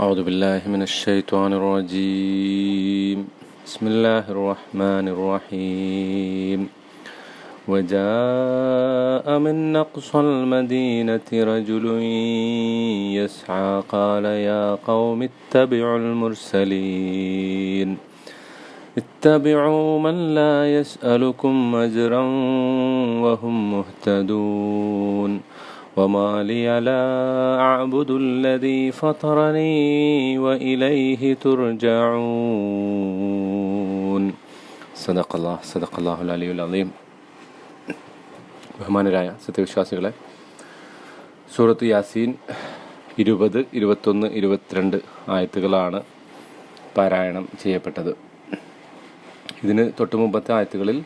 أعوذ بالله من الشيطان الرجيم. بسم الله الرحمن الرحيم. وجاء من أقصى المدينة رجل يسعى قال يا قوم اتبعوا المرسلين. اتبعوا من لا يسألكم أجرا وهم مهتدون. وما لي لا أعبد الذي فطرني وإليه ترجعون صدق الله صدق الله العلي العظيم ബഹുമാനരായ സത്യവിശ്വാസികളെ സൂറത്ത് യാസീൻ ഇരുപത് ഇരുപത്തൊന്ന് ഇരുപത്തിരണ്ട് ആയത്തുകളാണ് പാരായണം ചെയ്യപ്പെട്ടത് ഇതിന് തൊട്ടു മുമ്പത്തെ ആയത്തുകളിൽ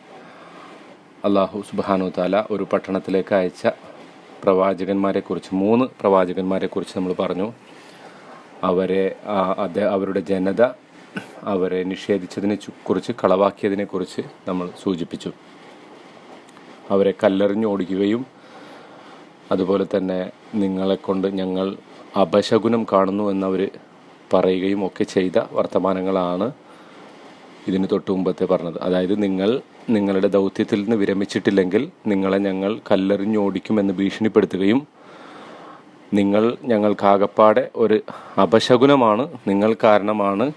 അള്ളാഹു സുബാനു താല ഒരു പട്ടണത്തിലേക്ക് അയച്ച പ്രവാചകന്മാരെക്കുറിച്ച് മൂന്ന് പ്രവാചകന്മാരെ കുറിച്ച് നമ്മൾ പറഞ്ഞു. അവരെ അവരുടെ ജനത അവരെ നിഷേധിച്ചതിനെ കുറിച്ച് കളവാക്കിയതിനെ കുറിച്ച് നമ്മൾ സൂചിപ്പിച്ചു. അവരെ കല്ലെറിഞ്ഞോടിക്കുകയും അതുപോലെ തന്നെ നിങ്ങളെ കൊണ്ട് ഞങ്ങൾ അപശകുനം കാണുന്നു എന്നവർ പറയുകയും ഒക്കെ ചെയ്ത വർത്തമാനങ്ങളാണ് ഇതിന് തൊട്ട് മുമ്പത്തെ പറഞ്ഞത്. അതായത് നിങ്ങൾ നിങ്ങളുടെ ദൗത്യത്തിൽ നിന്ന് വിരമിച്ചിട്ടില്ലെങ്കിൽ നിങ്ങളെ ഞങ്ങൾ കല്ലെറിഞ്ഞോടിക്കുമെന്ന് ഭീഷണിപ്പെടുത്തുകയും നിങ്ങൾ ഞങ്ങൾക്കാകപ്പാടെ ഒരു അപശകുനമാണ് നിങ്ങൾ കാരണമാണ്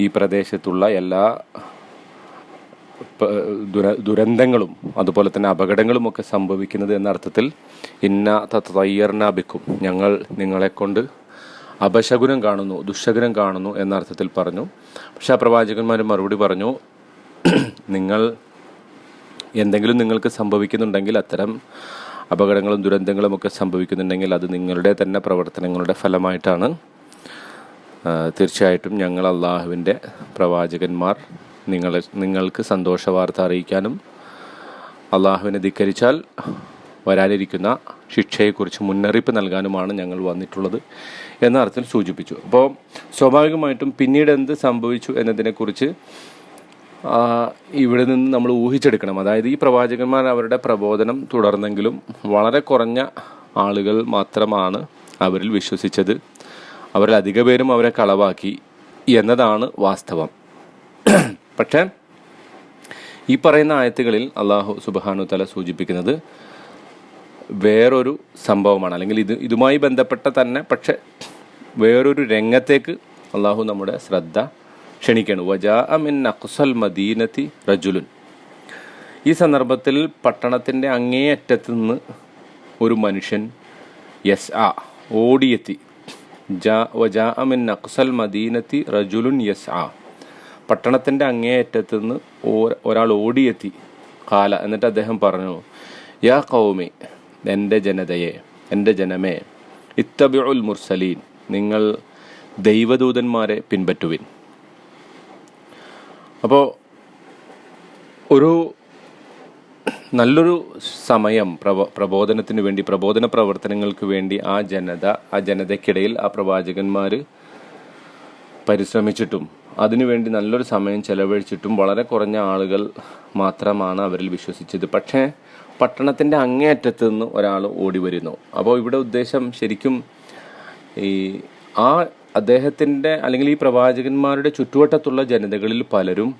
ഈ പ്രദേശത്തുള്ള എല്ലാ ദുര ദുരന്തങ്ങളും അതുപോലെ തന്നെ അപകടങ്ങളും ഒക്കെ സംഭവിക്കുന്നത് എന്ന അർത്ഥത്തിൽ ഇന്ന തയ്യർനാബിക്കും ഞങ്ങൾ നിങ്ങളെ കൊണ്ട് അപശകുനം കാണുന്നു ദുശകുനം കാണുന്നു എന്ന അർത്ഥത്തിൽ പറഞ്ഞു. പക്ഷെ ആ പ്രവാചകന്മാർ മറുപടി പറഞ്ഞു നിങ്ങൾ എന്തെങ്കിലും നിങ്ങൾക്ക് സംഭവിക്കുന്നുണ്ടെങ്കിൽ അത്തരം അപകടങ്ങളും ദുരന്തങ്ങളും ഒക്കെ സംഭവിക്കുന്നുണ്ടെങ്കിൽ അത് നിങ്ങളുടെ തന്നെ പ്രവർത്തനങ്ങളുടെ ഫലമായിട്ടാണ്. തീർച്ചയായിട്ടും ഞങ്ങൾ അള്ളാഹുവിന്റെ പ്രവാചകന്മാർ. നിങ്ങൾ നിങ്ങൾക്ക് സന്തോഷ വാർത്ത അറിയിക്കാനും അള്ളാഹുവിനെ ധിക്കരിച്ചാൽ വരാനിരിക്കുന്ന ശിക്ഷയെക്കുറിച്ച് മുന്നറിയിപ്പ് നൽകാനുമാണ് ഞങ്ങൾ വന്നിട്ടുള്ളത് എന്ന അർത്ഥത്തിൽ സൂചിപ്പിച്ചു. അപ്പോൾ സ്വാഭാവികമായിട്ടും പിന്നീട് എന്ത് സംഭവിച്ചു എന്നതിനെക്കുറിച്ച് ഇവിടെ നിന്ന് നമ്മൾ ഊഹിച്ചെടുക്കണം. അതായത് ഈ പ്രവാചകന്മാർ അവരുടെ പ്രബോധനം തുടർന്നെങ്കിലും വളരെ കുറഞ്ഞ ആളുകൾ മാത്രമാണ് അവരിൽ വിശ്വസിച്ചത്. അവരിൽ അധിക പേരും അവരെ കളവാക്കി എന്നതാണ് വാസ്തവം. പക്ഷേ ഈ പറയുന്ന ആയത്തുകളിൽ അള്ളാഹു സുബാനു തല സൂചിപ്പിക്കുന്നത് വേറൊരു സംഭവമാണ്. അല്ലെങ്കിൽ ഇത് ഇതുമായി ബന്ധപ്പെട്ട തന്നെ പക്ഷെ വേറൊരു രംഗത്തേക്ക് അള്ളാഹു നമ്മുടെ ശ്രദ്ധ ക്ഷണിക്കുകയാണ് വജാ മദീനത്തി റജുലുൻ. ഈ സന്ദർഭത്തിൽ പട്ടണത്തിന്റെ അങ്ങേയറ്റത്ത് നിന്ന് ഒരു മനുഷ്യൻ യസ് ആ ഓടിയെത്തി. ജാ വജാ അമിൻ അക്സൽ മദീനത്തി റജുലുൻ യസ് ആ പട്ടണത്തിന്റെ അങ്ങേയറ്റത്ത് നിന്ന് ഒരാൾ ഓടിയെത്തി. കാല എന്നിട്ട് അദ്ദേഹം പറഞ്ഞു യാ കൗമി എന്റെ ജനതയെ എന്റെ ജനമേ ഇത്തബിഉൽ മുർസലീൻ നിങ്ങൾ ദൈവദൂതന്മാരെ പിൻപറ്റുവിൻ. അപ്പോൾ ഒരു നല്ലൊരു സമയം പ്രബോ പ്രബോധനത്തിന് വേണ്ടി പ്രബോധന പ്രവർത്തനങ്ങൾക്ക് വേണ്ടി ആ ജനത ആ ജനതയ്ക്കിടയിൽ ആ പ്രവാചകന്മാർ പരിശ്രമിച്ചിട്ടും അതിനുവേണ്ടി നല്ലൊരു സമയം ചെലവഴിച്ചിട്ടും വളരെ കുറഞ്ഞ ആളുകൾ മാത്രമാണ് അവരിൽ വിശ്വസിച്ചത്. പക്ഷേ പട്ടണത്തിന്റെ അങ്ങേയറ്റത്ത് നിന്ന് ഒരാൾ ഓടി വരുന്നു. അപ്പോൾ ഇവിടെ ഉദ്ദേശം ശരിക്കും ഈ ആ അദ്ദേഹത്തിന്റെ അല്ലെങ്കിൽ ഈ പ്രവാചകന്മാരുടെ ചുറ്റുവട്ടത്തുള്ള ജനതകളിൽ പലരും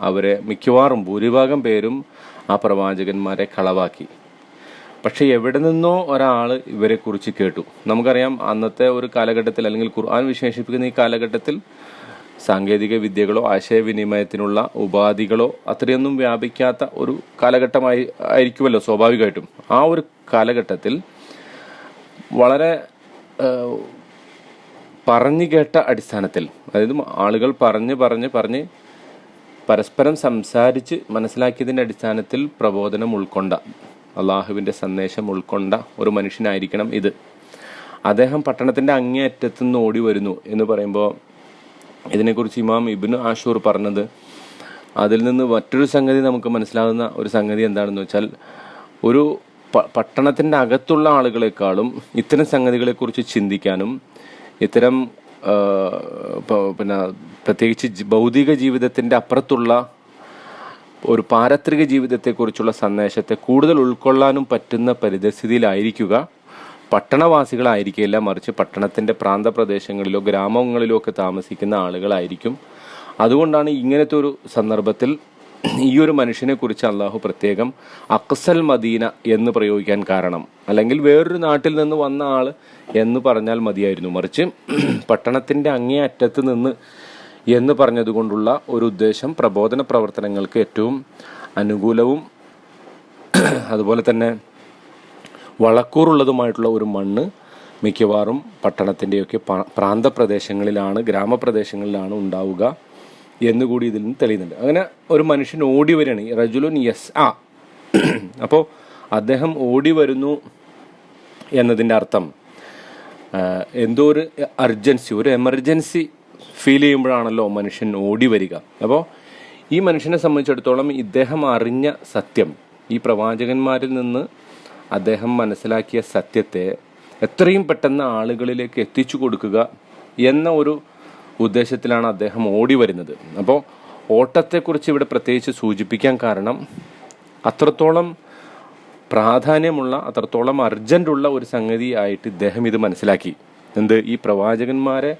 അവരെ മിക്കവാറും ഭൂരിഭാഗം പേരും ആ പ്രവാചകന്മാരെ കളവാക്കി. പക്ഷേ എവിടെ നിന്നോ ഒരാൾ ഇവരെക്കുറിച്ച് കേട്ടു. നമുക്കറിയാം അന്നത്തെ ഒരു കാലഘട്ടത്തിൽ അല്ലെങ്കിൽ ഖുർആൻ വിശേഷിപ്പിക്കുന്ന ഈ കാലഘട്ടത്തിൽ സാങ്കേതിക വിദ്യകളോ ആശയവിനിമയത്തിനുള്ള ഉപാധികളോ അത്രയൊന്നും വ്യാപിക്കാത്ത ഒരു കാലഘട്ടമായി ആയിരിക്കുമല്ലോ സ്വാഭാവികമായിട്ടും. ആ ഒരു കാലഘട്ടത്തിൽ വളരെ പറഞ്ഞു കേട്ട അടിസ്ഥാനത്തിൽ അതായത് ആളുകൾ പറഞ്ഞ് പറഞ്ഞ് പറഞ്ഞ് പരസ്പരം സംസാരിച്ച് മനസ്സിലാക്കിയതിന്റെ അടിസ്ഥാനത്തിൽ പ്രബോധനം ഉൾക്കൊണ്ട അള്ളാഹുവിന്റെ സന്ദേശം ഉൾക്കൊണ്ട ഒരു മനുഷ്യനായിരിക്കണം ഇത്. അദ്ദേഹം പട്ടണത്തിന്റെ അങ്ങേയറ്റത്തുനിന്ന് ഓടി വരുന്നു എന്ന് പറയുമ്പോൾ ഇതിനെക്കുറിച്ച് ഇമാം ഇബിന് ആഷൂർ പറഞ്ഞത് അതിൽ നിന്ന് മറ്റൊരു സംഗതി നമുക്ക് മനസ്സിലാകുന്ന ഒരു സംഗതി എന്താണെന്ന് വെച്ചാൽ ഒരു പട്ടണത്തിന്റെ അകത്തുള്ള ആളുകളെക്കാളും ഇത്തരം സംഗതികളെക്കുറിച്ച് ചിന്തിക്കാനും ഇത്തരം പിന്നെ പ്രത്യേകിച്ച് ഭൗതിക ജീവിതത്തിന്റെ അപ്പുറത്തുള്ള ഒരു പാരത്രിക ജീവിതത്തെക്കുറിച്ചുള്ള സന്ദേശത്തെ കൂടുതൽ ഉൾക്കൊള്ളാനും പറ്റുന്ന പരിതസ്ഥിതിയിലായിരിക്കുക. പട്ടണവാസികളായിരിക്കില്ല മറിച്ച് പട്ടണത്തിന്റെ പ്രാന്തപ്രദേശങ്ങളിലോ ഗ്രാമങ്ങളിലോ ഒക്കെ താമസിക്കുന്ന ആളുകളായിരിക്കും. അതുകൊണ്ടാണ് ഇങ്ങനത്തെ ഒരു സന്ദർഭത്തിൽ ഈ ഒരു മനുഷ്യനെ കുറിച്ച് അള്ളാഹു പ്രത്യേകം അക്സൽ മദീന എന്ന് പ്രയോഗിക്കാൻ കാരണം. അല്ലെങ്കിൽ വേറൊരു നാട്ടിൽ നിന്ന് വന്ന ആൾ എന്ന് പറഞ്ഞാൽ മതിയായിരുന്നു. മറിച്ച് പട്ടണത്തിന്റെ അങ്ങേ അറ്റത്ത് നിന്ന് എന്ന് പറഞ്ഞതുകൊണ്ടുള്ള ഒരു ഉദ്ദേശം പ്രബോധന പ്രവർത്തനങ്ങൾക്ക് ഏറ്റവും അനുകൂലവും അതുപോലെ തന്നെ വളക്കൂറുള്ളതുമായിട്ടുള്ള ഒരു മണ്ണ് മിക്കവാറും പട്ടണത്തിന്റെയൊക്കെ പ്രാന്തപ്രദേശങ്ങളിലാണ് ഗ്രാമപ്രദേശങ്ങളിലാണ് ഉണ്ടാവുക. എന്നുകൂടി ഇതിൽ നിന്ന് തെളിയുന്നുണ്ട്. അങ്ങനെ ഒരു മനുഷ്യൻ ഓടി വരികയാണ്. റജുലുൻ യസ് ആ അപ്പോൾ അദ്ദേഹം ഓടി വരുന്നു എന്നതിന്റെ അർത്ഥം എന്തോ ഒരു അർജൻസി ഒരു എമർജൻസി ഫീൽ ചെയ്യുമ്പോഴാണല്ലോ മനുഷ്യൻ ഓടി വരിക. അപ്പോൾ ഈ മനുഷ്യനെ സംബന്ധിച്ചിടത്തോളം ഇദ്ദേഹം അറിഞ്ഞ സത്യം ഈ പ്രവാചകന്മാരിൽ നിന്ന് അദ്ദേഹം മനസ്സിലാക്കിയ സത്യത്തെ എത്രയും പെട്ടെന്ന് ആളുകളിലേക്ക് എത്തിച്ചു കൊടുക്കുക എന്ന ഒരു ഉദ്ദേശത്തിലാണ് അദ്ദേഹം ഓടി വരുന്നത്. അപ്പോൾ ഓട്ടത്തെക്കുറിച്ച് ഇവിടെ പ്രത്യേകിച്ച് സൂചിപ്പിക്കാൻ കാരണം അത്രത്തോളം പ്രാധാന്യമുള്ള അത്രത്തോളം അർജന്റുള്ള ഒരു സംഗതി ആയിട്ട് ഇദ്ദേഹം ഇത് മനസ്സിലാക്കി. എന്ത്? ഈ പ്രവാചകന്മാരെ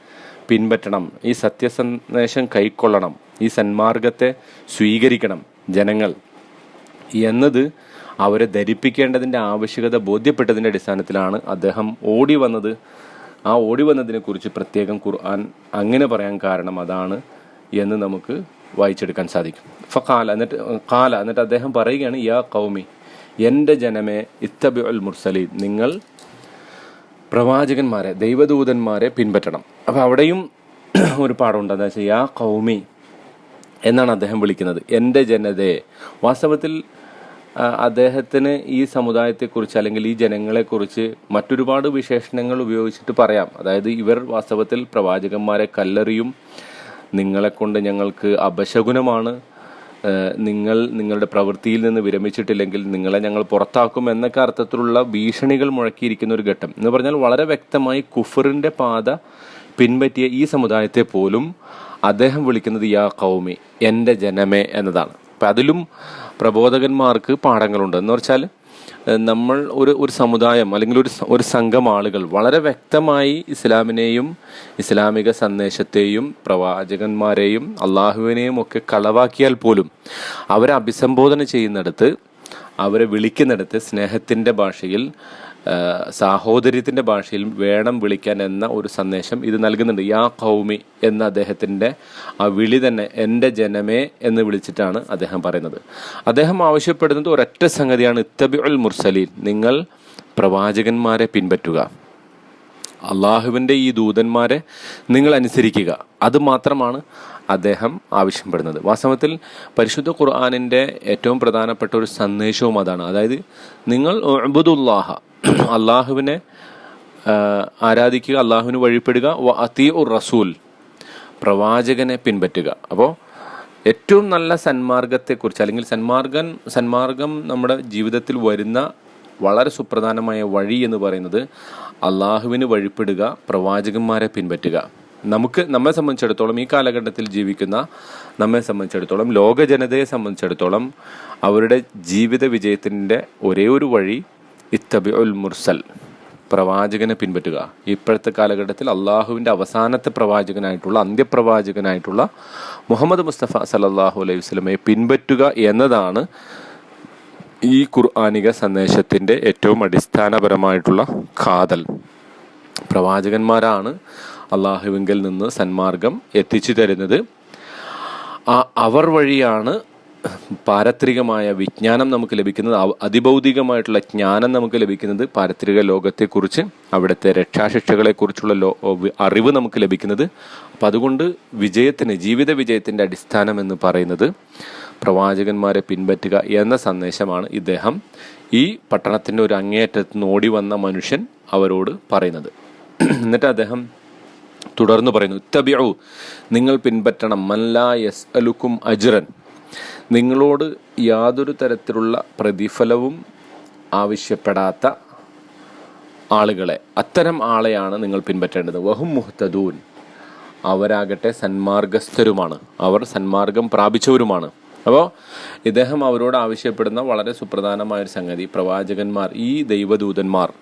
പിൻപറ്റണം ഈ സത്യസന്ദേശം കൈക്കൊള്ളണം ഈ സന്മാർഗത്തെ സ്വീകരിക്കണം ജനങ്ങൾ എന്നത് അവരെ ധരിപ്പിക്കേണ്ടതിന്റെ ആവശ്യകത ബോധ്യപ്പെട്ടതിന്റെ അടിസ്ഥാനത്തിലാണ് അദ്ദേഹം ഓടി വന്നത് ആ ഓടി വന്നതിനെ കുറിച്ച് പ്രത്യേകം ഖുർആൻ അങ്ങനെ പറയാൻ കാരണം അതാണ് എന്ന് നമുക്ക് വായിച്ചെടുക്കാൻ സാധിക്കും. ഫഖാല എന്നിട്ട് കാല എന്നിട്ട് അദ്ദേഹം പറയുകയാണ് യാ കൗമി എന്റെ ജനമേ ഇത്തബി ഉൽ മുർസലീൻ നിങ്ങൾ പ്രവാചകന്മാരെ ദൈവദൂതന്മാരെ പിൻപറ്റണം. അപ്പോൾ അവിടെയും ഒരു പാഠമുണ്ട്. എന്താ വെച്ചാൽ യാ കൗമി എന്നാണ് അദ്ദേഹം വിളിക്കുന്നത്. എന്റെ ജനതയെ വാസ്തവത്തിൽ അദ്ദേഹത്തിന് ഈ സമുദായത്തെക്കുറിച്ച് അല്ലെങ്കിൽ ഈ ജനങ്ങളെക്കുറിച്ച് മറ്റൊരുപാട് വിശേഷണങ്ങൾ ഉപയോഗിച്ചിട്ട് പറയാം. അതായത് ഇവർ വാസ്തവത്തിൽ പ്രവാചകന്മാരെ കല്ലെറിയും. നിങ്ങളെക്കൊണ്ട് ഞങ്ങൾക്ക് അപശകുനമാണ്. നിങ്ങൾ നിങ്ങളുടെ പ്രവൃത്തിയിൽ നിന്ന് വിരമിച്ചിട്ടില്ലെങ്കിൽ നിങ്ങളെ ഞങ്ങൾ പുറത്താക്കും എന്നൊക്കെ അർത്ഥത്തിലുള്ള ഭീഷണികൾ മുഴക്കിയിരിക്കുന്ന ഒരു ഘട്ടം. എന്ന് പറഞ്ഞാൽ വളരെ വ്യക്തമായി കുഫറിന്റെ പാത പിൻപറ്റിയ ഈ സമുദായത്തെ പോലും അദ്ദേഹം വിളിക്കുന്നത് യാ കൗമി എന്റെ ജനമേ എന്നതാണ്. അപ്പം അതിലും പ്രബോധകന്മാർക്ക് പാഠങ്ങളുണ്ട്. എന്ന് വെച്ചാൽ നമ്മൾ ഒരു ഒരു സമുദായം അല്ലെങ്കിൽ ഒരു ഒരു സംഘം ആളുകൾ വളരെ വ്യക്തമായി ഇസ്ലാമിനെയും ഇസ്ലാമിക സന്ദേശത്തെയും പ്രവാചകന്മാരെയും അള്ളാഹുവിനെയും ഒക്കെ കളവാക്കിയാൽ പോലും അവരെ അഭിസംബോധന ചെയ്യുന്നിടത്ത് അവരെ വിളിക്കുന്നിടത്ത് സ്നേഹത്തിന്റെ ഭാഷയിൽ സാഹോദര്യത്തിന്റെ ഭാഷയിൽ വേണം വിളിക്കാൻ എന്ന ഒരു സന്ദേശം ഇത് നൽകുന്നുണ്ട്. യാ കൗമി എന്ന അദ്ദേഹത്തിന്റെ ആ വിളി തന്നെ എന്റെ ജനമേ എന്ന് വിളിച്ചിട്ടാണ് അദ്ദേഹം പറയുന്നത്. അദ്ദേഹം ആവശ്യപ്പെടുന്നത് ഒരൊറ്റ സംഗതിയാണ്. ഇത്തബി ഉൽ മുർസലീൻ നിങ്ങൾ പ്രവാചകന്മാരെ പിൻപറ്റുക. അള്ളാഹുവിന്റെ ഈ ദൂതന്മാരെ നിങ്ങൾ അനുസരിക്കുക. അത് മാത്രമാണ് അദ്ദേഹം ആവശ്യപ്പെടുന്നത്. വാസ്തവത്തിൽ പരിശുദ്ധ ഖുർആാനിന്റെ ഏറ്റവും പ്രധാനപ്പെട്ട ഒരു സന്ദേശവും അതാണ്. അതായത് നിങ്ങൾ ഉഅ്ബുദുല്ലാഹ അള്ളാഹുവിനെ ആരാധിക്കുക അള്ളാഹുവിന് വഴിപ്പെടുക വ അത്തി ഉർ റസൂൽ പ്രവാചകനെ പിൻപറ്റുക. അപ്പോൾ ഏറ്റവും നല്ല സന്മാർഗത്തെക്കുറിച്ച് അല്ലെങ്കിൽ സന്മാർഗൻ സന്മാർഗം നമ്മുടെ ജീവിതത്തിൽ വരുന്ന വളരെ സുപ്രധാനമായ വഴി എന്ന് പറയുന്നത് അള്ളാഹുവിന് വഴിപ്പെടുക പ്രവാചകന്മാരെ പിൻപറ്റുക. നമുക്ക് നമ്മെ സംബന്ധിച്ചിടത്തോളം ഈ കാലഘട്ടത്തിൽ ജീവിക്കുന്ന നമ്മെ സംബന്ധിച്ചിടത്തോളം ലോക ജനതയെ സംബന്ധിച്ചിടത്തോളം അവരുടെ ജീവിത വിജയത്തിന്റെ ഒരേ ഒരു വഴി ഇത്തബി ഉൽ മുർസൽ പ്രവാചകനെ പിൻപറ്റുക. ഇപ്പോഴത്തെ കാലഘട്ടത്തിൽ അള്ളാഹുവിന്റെ അവസാനത്തെ പ്രവാചകനായിട്ടുള്ള അന്ത്യപ്രവാചകനായിട്ടുള്ള മുഹമ്മദ് മുസ്തഫ സല്ലല്ലാഹു അലൈഹി വസ്ലമയെ പിൻപറ്റുക എന്നതാണ് ഈ ഖുർആാനിക സന്ദേശത്തിന്റെ ഏറ്റവും അടിസ്ഥാനപരമായിട്ടുള്ള കാതൽ പ്രവാചകന്മാരാണ് അള്ളാഹുവിങ്കിൽ നിന്ന് സന്മാർഗം എത്തിച്ചു തരുന്നത്. അവർ വഴിയാണ് പാരത്രികമായ വിജ്ഞാനം നമുക്ക് ലഭിക്കുന്നത് അതിഭൗതികമായിട്ടുള്ള ജ്ഞാനം നമുക്ക് ലഭിക്കുന്നത് പാരത്രിക ലോകത്തെക്കുറിച്ച് അവിടുത്തെ രക്ഷാശിക്ഷകളെക്കുറിച്ചുള്ള ലോ അറിവ് നമുക്ക് ലഭിക്കുന്നത്. അപ്പം അതുകൊണ്ട് വിജയത്തിന് ജീവിത വിജയത്തിന്റെ അടിസ്ഥാനം എന്ന് പറയുന്നത് പ്രവാചകന്മാരെ പിൻപറ്റുക എന്ന സന്ദേശമാണ് ഇദ്ദേഹം ഈ പട്ടണത്തിന്റെ ഒരു അങ്ങേയറ്റത്ത് നിന്ന് ഓടി വന്ന മനുഷ്യൻ അവരോട് പറയുന്നത്. എന്നിട്ട് അദ്ദേഹം തുടർന്ന് പറയുന്നു ഇത്തബിയു നിങ്ങൾ പിൻപറ്റണം. മല്ലാ യസ് അലുക്കും അജ്റൻ. നിങ്ങളോട് യാതൊരു തരത്തിലുള്ള പ്രതിഫലവും ആവശ്യപ്പെടാത്ത ആളുകളെ അത്തരം ആളെയാണ് നിങ്ങൾ പിൻപറ്റേണ്ടത്. വഹും മുഹത്തദൂൻ അവരാകട്ടെ സന്മാർഗസ്ഥരുമാണ്. അവർ സന്മാർഗം പ്രാപിച്ചവരുമാണ്. അപ്പോൾ ഇദ്ദേഹം അവരോട് ആവശ്യപ്പെടുന്ന വളരെ സുപ്രധാനമായ ഒരു സംഗതി. പ്രവാചകന്മാർ ഈ ദൈവദൂതന്മാർ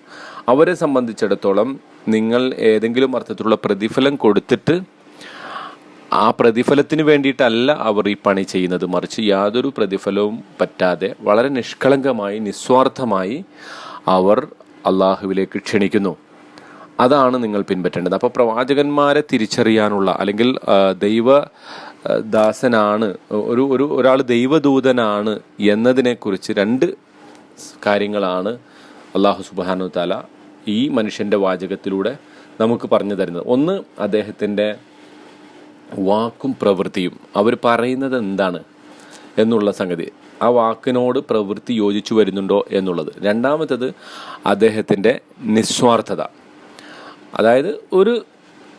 അവരെ സംബന്ധിച്ചിടത്തോളം നിങ്ങൾ ഏതെങ്കിലും അർത്ഥത്തിലുള്ള പ്രതിഫലം കൊടുത്തിട്ട് ആ പ്രതിഫലത്തിന് വേണ്ടിയിട്ടല്ല അവർ ഈ പണി ചെയ്യുന്നത്. മറിച്ച് യാതൊരു പ്രതിഫലവും പറ്റാതെ വളരെ നിഷ്കളങ്കമായി നിസ്വാർത്ഥമായി അവർ അള്ളാഹുവിലേക്ക് ക്ഷണിക്കുന്നു. അതാണ് നിങ്ങൾ പിൻപറ്റേണ്ടത്. അപ്പോൾ പ്രവാചകന്മാരെ തിരിച്ചറിയാനുള്ള അല്ലെങ്കിൽ ദൈവ ദാസനാണ് ഒരു ഒരു ഒരാൾ ദൈവദൂതനാണ് എന്നതിനെക്കുറിച്ച് രണ്ട് കാര്യങ്ങളാണ് അള്ളാഹു സുബാനു താല ഈ മനുഷ്യന്റെ വാചകത്തിലൂടെ നമുക്ക് പറഞ്ഞു തരുന്നത്. ഒന്ന് അദ്ദേഹത്തിന്റെ വാക്കും പ്രവൃത്തിയും. അവർ പറയുന്നത് എന്താണ് എന്നുള്ള സംഗതി. ആ വാക്കിനോട് പ്രവൃത്തി യോജിച്ചു വരുന്നുണ്ടോ എന്നുള്ളത്. രണ്ടാമത്തത് അദ്ദേഹത്തിന്റെ നിസ്വാർത്ഥത. അതായത് ഒരു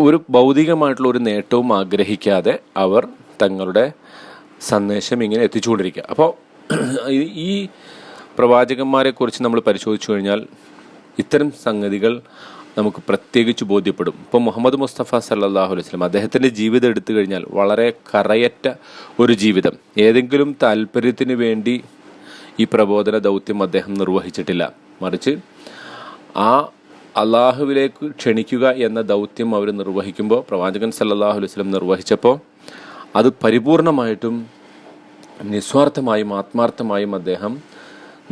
ഒരു ഭൗതികമായിട്ടുള്ള ഒരു നേട്ടവും ആഗ്രഹിക്കാതെ അവർ തങ്ങളുടെ സന്ദേശം ഇങ്ങനെ എത്തിച്ചുകൊണ്ടിരിക്കുക. അപ്പോൾ ഈ- പ്രവാചകന്മാരെക്കുറിച്ച് നമ്മൾ പരിശോധിച്ചു കഴിഞ്ഞാൽ ഇത്തരം സംഗതികൾ നമുക്ക് പ്രത്യേകിച്ച് ബോധ്യപ്പെടും. ഇപ്പോൾ മുഹമ്മദ് മുസ്തഫ സല്ലാഹു അലൈഹി വസല്ലം അദ്ദേഹത്തിന്റെ ജീവിതം എടുത്തു കഴിഞ്ഞാൽ വളരെ കറയറ്റ ഒരു ജീവിതം. ഏതെങ്കിലും താല്പര്യത്തിന് വേണ്ടി ഈ പ്രബോധന ദൗത്യം അദ്ദേഹം നിർവഹിച്ചിട്ടില്ല. മറിച്ച് ആ അള്ളാഹുവിലേക്ക് ക്ഷണിക്കുക എന്ന ദൗത്യം അവർ നിർവഹിക്കുമ്പോൾ പ്രവാചകൻ സല്ലാഹു അലൈഹി വസല്ലം നിർവഹിച്ചപ്പോൾ അത് പരിപൂർണമായിട്ടും നിസ്വാർത്ഥമായും ആത്മാർത്ഥമായും അദ്ദേഹം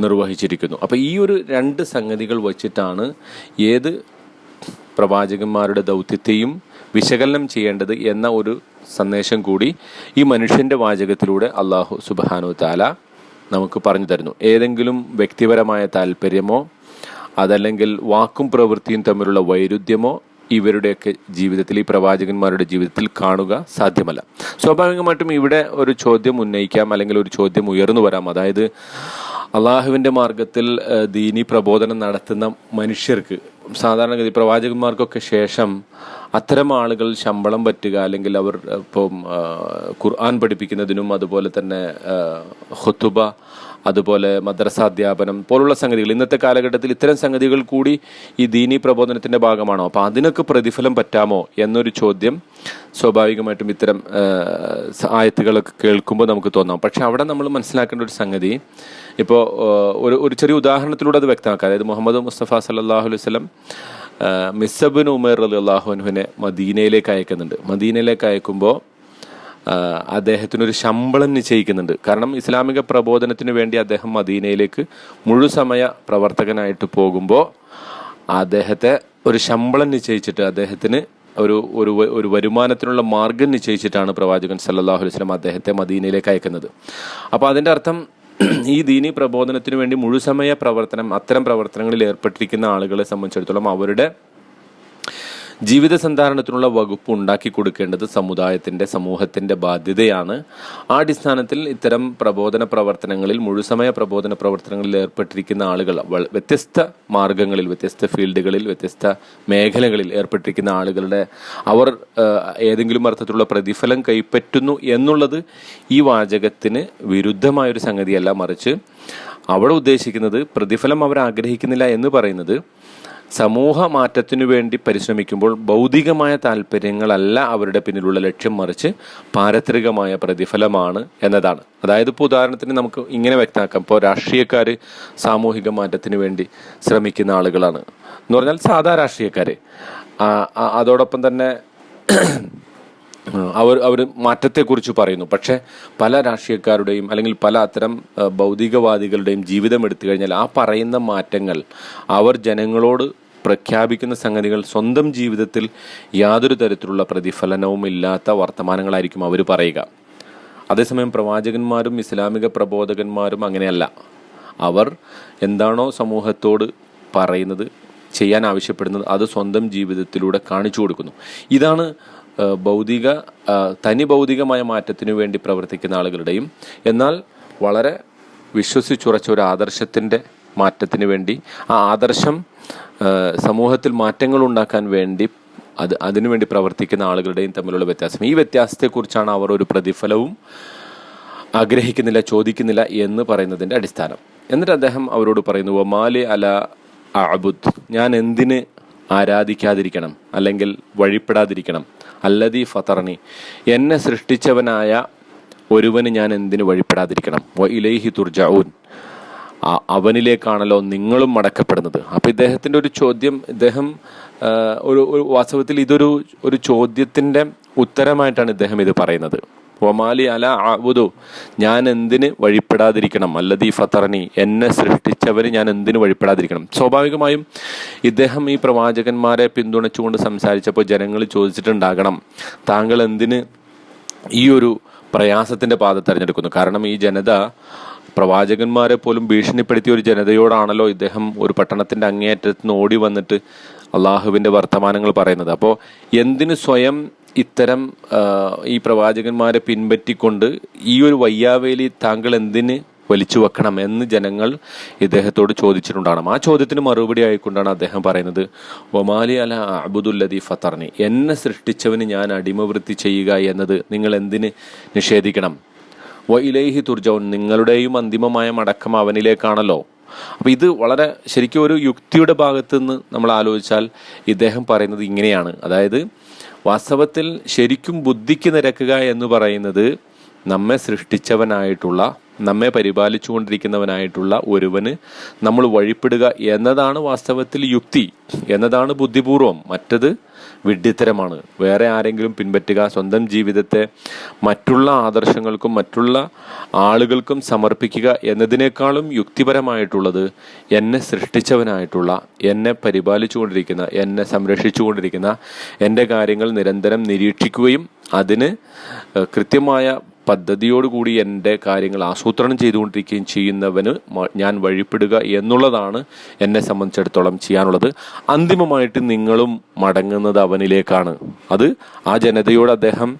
നിർവഹിച്ചിരിക്കുന്നു. അപ്പോൾ ഈ ഒരു രണ്ട് സംഗതികൾ വച്ചിട്ടാണ് ഏത് പ്രവാചകന്മാരുടെ ദൗത്യത്തെയും വിശകലനം ചെയ്യേണ്ടത് എന്ന ഒരു സന്ദേശം കൂടി ഈ മനുഷ്യന്റെ വാചകത്തിലൂടെ അള്ളാഹു സുബാനു താല നമുക്ക് പറഞ്ഞു തരുന്നു. ഏതെങ്കിലും വ്യക്തിപരമായ താല്പര്യമോ അതല്ലെങ്കിൽ വാക്കും പ്രവൃത്തിയും തമ്മിലുള്ള വൈരുദ്ധ്യമോ ഇവരുടെയൊക്കെ ജീവിതത്തിൽ ഈ പ്രവാചകന്മാരുടെ ജീവിതത്തിൽ കാണുക സാധ്യമല്ല. സ്വാഭാവികമായിട്ടും ഇവിടെ ഒരു ചോദ്യം ഉന്നയിക്കാം അല്ലെങ്കിൽ ഒരു ചോദ്യം ഉയർന്നു വരാം. അതായത് അള്ളാഹുവിന്റെ മാർഗത്തിൽ ദീനി പ്രബോധനം നടത്തുന്ന മനുഷ്യർക്ക് സാധാരണഗതി പ്രവാചകന്മാർക്കൊക്കെ ശേഷം അത്തരം ആളുകൾ ശമ്പളം പറ്റുക അല്ലെങ്കിൽ അവർ ഇപ്പം ഖുർആൻ പഠിപ്പിക്കുന്നതിനും അതുപോലെ തന്നെ ഹുത്തുബ അതുപോലെ മദ്രസ അധ്യാപനം പോലുള്ള സംഗതികൾ. ഇന്നത്തെ കാലഘട്ടത്തിൽ ഇത്തരം സംഗതികൾ കൂടി ഈ ദീനി പ്രബോധനത്തിന്റെ ഭാഗമാണോ? അപ്പോൾ അതിനൊക്കെ പ്രതിഫലം പറ്റാമോ എന്നൊരു ചോദ്യം സ്വാഭാവികമായിട്ടും ഇത്തരം ആയത്തുകളൊക്കെ കേൾക്കുമ്പോൾ നമുക്ക് തോന്നാം. പക്ഷേ അവിടെ നമ്മൾ മനസ്സിലാക്കേണ്ട ഒരു സംഗതി ഇപ്പോൾ ഒരു ഒരു ചെറിയ ഉദാഹരണത്തിലൂടെ അത് വ്യക്തമാക്കാം. അതായത് മുഹമ്മദ് മുസ്തഫ സല്ലാഹു അലൈഹി വസല്ലം മിസബിൻ ഉമേർ അലി അള്ളാഹുനുവിനെ മദീനയിലേക്ക് അയക്കുന്നുണ്ട്. മദീനയിലേക്ക് അയക്കുമ്പോൾ അദ്ദേഹത്തിനൊരു ശമ്പളം നിശ്ചയിക്കുന്നുണ്ട്. കാരണം ഇസ്ലാമിക പ്രബോധനത്തിന് വേണ്ടി അദ്ദേഹം മദീനയിലേക്ക് മുഴുസമയ പ്രവർത്തകനായിട്ട് പോകുമ്പോൾ അദ്ദേഹത്തെ ഒരു ശമ്പളം നിശ്ചയിച്ചിട്ട് അദ്ദേഹത്തിന് ഒരു ഒരു ഒരു വരുമാനത്തിനുള്ള മാർഗം നിശ്ചയിച്ചിട്ടാണ് പ്രവാചകൻ സല്ലല്ലാഹു അലൈഹി അദ്ദേഹത്തെ മദീനയിലേക്ക് അയക്കുന്നത്. അപ്പോൾ അതിന്റെ അർത്ഥം ഈ ദീനി പ്രബോധനത്തിന് വേണ്ടി മുഴുസമയ പ്രവർത്തനം അത്തരം പ്രവർത്തനങ്ങളിൽ ഏർപ്പെട്ടിരിക്കുന്ന ആളുകളെ സംബന്ധിച്ചിടത്തോളം അവരുടെ ജീവിത സന്ധാരണത്തിനുള്ള വകുപ്പ് ഉണ്ടാക്കി കൊടുക്കേണ്ടത് സമുദായത്തിന്റെ സമൂഹത്തിന്റെ ബാധ്യതയാണ്. ആ അടിസ്ഥാനത്തിൽ ഇത്തരം പ്രബോധന പ്രവർത്തനങ്ങളിൽ മുഴുസമയ പ്രബോധന പ്രവർത്തനങ്ങളിൽ ഏർപ്പെട്ടിരിക്കുന്ന ആളുകൾ വ്യത്യസ്ത മാർഗങ്ങളിൽ വ്യത്യസ്ത ഫീൽഡുകളിൽ വ്യത്യസ്ത മേഖലകളിൽ ഏർപ്പെട്ടിരിക്കുന്ന ആളുകളുടെ അവർ ഏതെങ്കിലും അർത്ഥത്തിലുള്ള പ്രതിഫലം കൈപ്പറ്റുന്നു എന്നുള്ളത് ഈ വാചകത്തിന് വിരുദ്ധമായൊരു സംഗതിയല്ല. മറിച്ച് അവിടെ ഉദ്ദേശിക്കുന്നത് പ്രതിഫലം അവർ ആഗ്രഹിക്കുന്നില്ല എന്ന് പറയുന്നത് സമൂഹ മാറ്റത്തിനു വേണ്ടി പരിശ്രമിക്കുമ്പോൾ ഭൗതികമായ താല്പര്യങ്ങളല്ല അവരുടെ പിന്നിലുള്ള ലക്ഷ്യം മറിച്ച് പാരത്രികമായ പ്രതിഫലമാണ് എന്നതാണ്. അതായത് ഇപ്പോൾ ഉദാഹരണത്തിന് നമുക്ക് ഇങ്ങനെ വ്യക്തമാക്കാം. ഇപ്പോൾ രാഷ്ട്രീയക്കാർ സാമൂഹിക മാറ്റത്തിന് വേണ്ടി ശ്രമിക്കുന്ന ആളുകളാണ്. എന്ന് പറഞ്ഞാൽ സാധാ രാഷ്ട്രീയക്കാർ അതോടൊപ്പം തന്നെ അവർ അവർ മാറ്റത്തെക്കുറിച്ച് പറയുന്നു. പക്ഷേ പല രാഷ്ട്രീയക്കാരുടെയും അല്ലെങ്കിൽ പല അത്തരം ഭൗതികവാദികളുടെയും ജീവിതം എടുത്തു കഴിഞ്ഞാൽ ആ പറയുന്ന മാറ്റങ്ങൾ അവർ ജനങ്ങളോട് പ്രഖ്യാപിക്കുന്ന സംഗതികൾ സ്വന്തം ജീവിതത്തിൽ യാതൊരു തരത്തിലുള്ള പ്രതിഫലനവും ഇല്ലാത്ത വർത്തമാനങ്ങളായിരിക്കും അവർ പറയുക. അതേസമയം പ്രവാചകന്മാരും ഇസ്ലാമിക പ്രബോധകന്മാരും അങ്ങനെയല്ല. അവർ എന്താണോ സമൂഹത്തോട് പറയുന്നത് ചെയ്യാൻ ആവശ്യപ്പെടുന്നത് അത് സ്വന്തം ജീവിതത്തിലൂടെ കാണിച്ചു കൊടുക്കുന്നു. ഇതാണ് ഭൗതിക തനി ഭൗതികമായ മാറ്റത്തിനു വേണ്ടി പ്രവർത്തിക്കുന്ന ആളുകളുടെയും എന്നാൽ വളരെ വിശ്വസിച്ചുറച്ച ഒരു ആദർശത്തിന്റെ മാറ്റത്തിന് വേണ്ടി ആ ആദർശം സമൂഹത്തിൽ മാറ്റങ്ങൾ ഉണ്ടാക്കാൻ വേണ്ടി അത് അതിനുവേണ്ടി പ്രവർത്തിക്കുന്ന ആളുകളുടെയും തമ്മിലുള്ള വ്യത്യാസം. ഈ വ്യത്യാസത്തെക്കുറിച്ചാണ് അവർ ഒരു പ്രതിഫലവും ആഗ്രഹിക്കുന്നില്ല ചോദിക്കുന്നില്ല എന്ന് പറയുന്നതിന്റെ അടിസ്ഥാനം. എന്നിട്ട് അദ്ദേഹം അവരോട് പറയുന്നു ഒമാലി അല അബുദ് ഞാൻ എന്തിന് ആരാധിക്കാതിരിക്കണം? അല്ലെങ്കിൽ വഴിപ്പെടാതിരിക്കണം? അല്ലതി ഫത്തറണി എന്നെ സൃഷ്ടിച്ചവനായ ഒരുവന് ഞാൻ എന്തിന് വഴിപ്പെടാതിരിക്കണം? ഇലൈഹി തുർജഊൻ. ആ- അവനിലേക്കാണല്ലോ നിങ്ങളും മടക്കപ്പെടുന്നത്. അപ്പം ഇദ്ദേഹത്തിന്റെ ഒരു ചോദ്യം ഇദ്ദേഹം ഒരു ഒരു വാസ്തവത്തിൽ ഇതൊരു ഒരു ചോദ്യത്തിന്റെ ഉത്തരമായിട്ടാണ് ഇദ്ദേഹം ഇത് പറയുന്നത്. ഒമാലി അല ആബുദു ഞാൻ എന്തിന് വഴിപ്പെടാതിരിക്കണം? അല്ലദീ ഫത്തറനി എന്നെ സൃഷ്ടിച്ചവന് ഞാൻ എന്തിന് വഴിപ്പെടാതിരിക്കണം? സ്വാഭാവികമായും ഇദ്ദേഹം ഈ പ്രവാചകന്മാരെ പിന്തുണച്ചുകൊണ്ട് സംസാരിച്ചപ്പോൾ ജനങ്ങൾ ചോദിച്ചിട്ടുണ്ടാകണം താങ്കൾ എന്തിന് ഈ ഒരു പ്രയാസത്തിന്റെ പാത തിരഞ്ഞെടുക്കുന്നു? കാരണം ഈ ജനത പ്രവാചകന്മാരെ പോലും ഭീഷണിപ്പെടുത്തിയ ഒരു ജനതയോടാണല്ലോ ഇദ്ദേഹം ഒരു പട്ടണത്തിന്റെ അങ്ങേയറ്റത്ത് നിന്ന് ഓടി വന്നിട്ട് അള്ളാഹുവിന്റെ വർത്തമാനങ്ങൾ പറയുന്നത്. അപ്പോൾ എന്തിന് സ്വയം ഇത്തരം ഈ പ്രവാചകന്മാരെ പിൻപറ്റിക്കൊണ്ട് ഈ ഒരു വയ്യാവേലി താങ്കൾ എന്തിന് വലിച്ചു വെക്കണം എന്ന് ജനങ്ങൾ ഇദ്ദേഹത്തോട് ചോദിച്ചിട്ടുണ്ടാകണം. ആ ചോദ്യത്തിന് മറുപടി ആയിക്കൊണ്ടാണ് അദ്ദേഹം പറയുന്നത് ഒമാലി അല അബുദുല്ലദി ഫത്തറിനെ എന്നെ സൃഷ്ടിച്ചവന് ഞാൻ അടിമവൃത്തി ചെയ്യുക എന്നത് നിങ്ങൾ എന്തിന് നിഷേധിക്കണം? വ ഇലേഹി തുർജൗൻ നിങ്ങളുടെയും അന്തിമമായ മടക്കം അവനിലേക്കാണല്ലോ. അപ്പൊ ഇത് വളരെ ശരിക്കും ഒരു യുക്തിയുടെ ഭാഗത്ത് നിന്ന് നമ്മൾ ആലോചിച്ചാൽ ഇദ്ദേഹം പറയുന്നത് ഇങ്ങനെയാണ്. അതായത് വാസ്തവത്തിൽ ശരിക്കും ബുദ്ധിക്ക് നിരക്കുക എന്ന് പറയുന്നത് നമ്മെ സൃഷ്ടിച്ചവനായിട്ടുള്ള നമ്മെ പരിപാലിച്ചുകൊണ്ടിരിക്കുന്നവനായിട്ടുള്ള ഒരുവന് നമ്മൾ വഴിപ്പെടുക എന്നതാണ് വാസ്തവത്തിൽ യുക്തി. എന്നതാണ് ബുദ്ധിപൂർവം. മറ്റത് വിഡ്ഢിത്തരമാണ്. വേറെ ആരെങ്കിലും പിൻപറ്റുക സ്വന്തം ജീവിതത്തെ മറ്റുള്ള ആദർശങ്ങൾക്കും മറ്റുള്ള ആളുകൾക്കും സമർപ്പിക്കുക എന്നതിനേക്കാളും യുക്തിപരമായിട്ടുള്ളത് എന്നെ സൃഷ്ടിച്ചവനായിട്ടുള്ള എന്നെ പരിപാലിച്ചുകൊണ്ടിരിക്കുന്ന എന്നെ സംരക്ഷിച്ചുകൊണ്ടിരിക്കുന്ന എന്റെ കാര്യങ്ങൾ നിരന്തരം നിരീക്ഷിക്കുകയും അതിന് കൃത്യമായ പദ്ധതിയോടുകൂടി എന്റെ കാര്യങ്ങൾ ആസൂത്രണം ചെയ്തുകൊണ്ടിരിക്കുകയും ചെയ്യുന്നവന് ഞാൻ വഴിപ്പെടുക എന്നുള്ളതാണ് എന്നെ സംബന്ധിച്ചിടത്തോളം ചെയ്യാനുള്ളത്. അന്തിമമായിട്ട് നിങ്ങളും മടങ്ങുന്നത് അവനിലേക്കാണ്. അത് ആ ജനതയോട് അദ്ദേഹം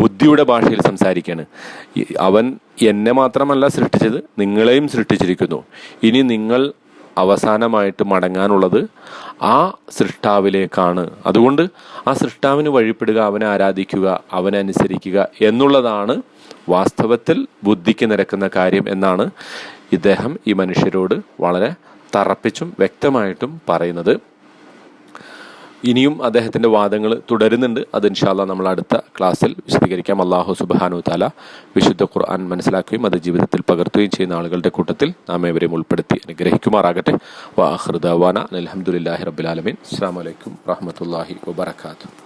ബുദ്ധിയുടെ ഭാഷയിൽ സംസാരിക്കുകയാണ്. അവൻ എന്നെ മാത്രമല്ല സൃഷ്ടിച്ചത് നിങ്ങളെയും സൃഷ്ടിച്ചിരിക്കുന്നു. ഇനി നിങ്ങൾ അവസാനമായിട്ട് മടങ്ങാനുള്ളത് ആ സൃഷ്ടാവിലേക്കാണ്. അതുകൊണ്ട് ആ സൃഷ്ടാവിന് വഴിപ്പെടുക അവനെ ആരാധിക്കുക അവനെ അനുസരിക്കുക എന്നുള്ളതാണ് വാസ്തവത്തിൽ ബുദ്ധിക്ക് നിരക്കുന്ന കാര്യം എന്നാണ് ഇദ്ദേഹം ഈ മനുഷ്യരോട് വളരെ തറപ്പിച്ചും വ്യക്തമായിട്ടും പറയുന്നത്. ഇനിയും അദ്ദേഹത്തിന്റെ വാദങ്ങൾ തുടരുന്നുണ്ട്. അത് ഇൻഷാല്ല നമ്മൾ അടുത്ത ക്ലാസ്സിൽ വിശദീകരിക്കാം. അള്ളാഹു സുബാനു താല വിശുദ്ധ ഖുർആൻ മനസ്സിലാക്കുകയും അത് ജീവിതത്തിൽ പകർത്തുകയും ചെയ്യുന്ന ആളുകളുടെ കൂട്ടത്തിൽ നാം ഏവരെയും ഉൾപ്പെടുത്തി അനുഗ്രഹിക്കുമാറാകട്ടെ. വാഹൃദാന അലഹമുല്ലാഹി റബുലാലമീൻ അസ്സാം വലൈക്കും വാഹമത്തല്ലാഹി വബർക്കാത്തു